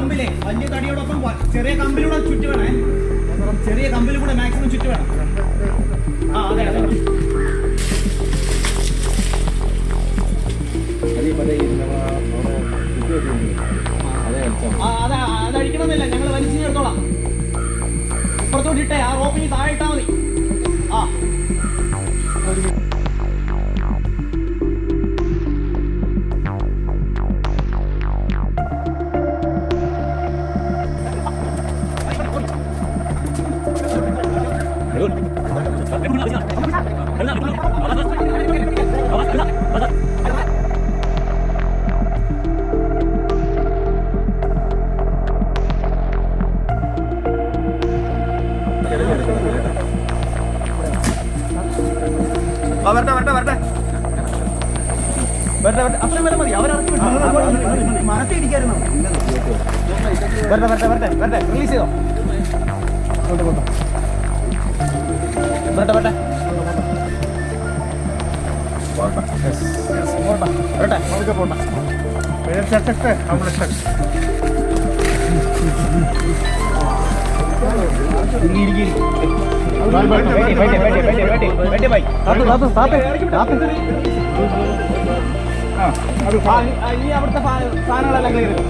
വടിയോടൊപ്പം തടിയോടൊപ്പം ചെറിയ കമ്പിലൂടെ ചുറ്റി വേണേ. ചെറിയ കമ്പിലും കൂടെ മാക്സിമം ചുറ്റി വേണം. ആ അതെ അതെ. ആ അതെ അത് അഴിക്കണമെന്നില്ല ഞങ്ങൾ വലിച്ചു ചേർത്തോളാം ഇപ്പുറത്തോട്ട് ഇട്ടേ ആ റോപ്പിന് താഴെ ഇട്ടാ മതി. വരട്ടെ വരട്ടെ വരട്ടെ. വരട്ടെ വരട്ടെ. അത്രയും വരെ മതി. അവരടച്ചു മനസ്സിൽ ഇരിക്കായിരുന്നു വരട്ടെ വരട്ടെ വരട്ടെ വരട്ടെ. റിലീസ് ചെയ്തോ? വരട്ടെ വരട്ടെ. വരട്ടെ. നമുക്ക് പോട്ടെ. നമ്മുടെ ഇരിക്കി ഇനി അവിടുത്തെ സാധനങ്ങളെല്ലാം ക്ലിയർ ചെയ്തു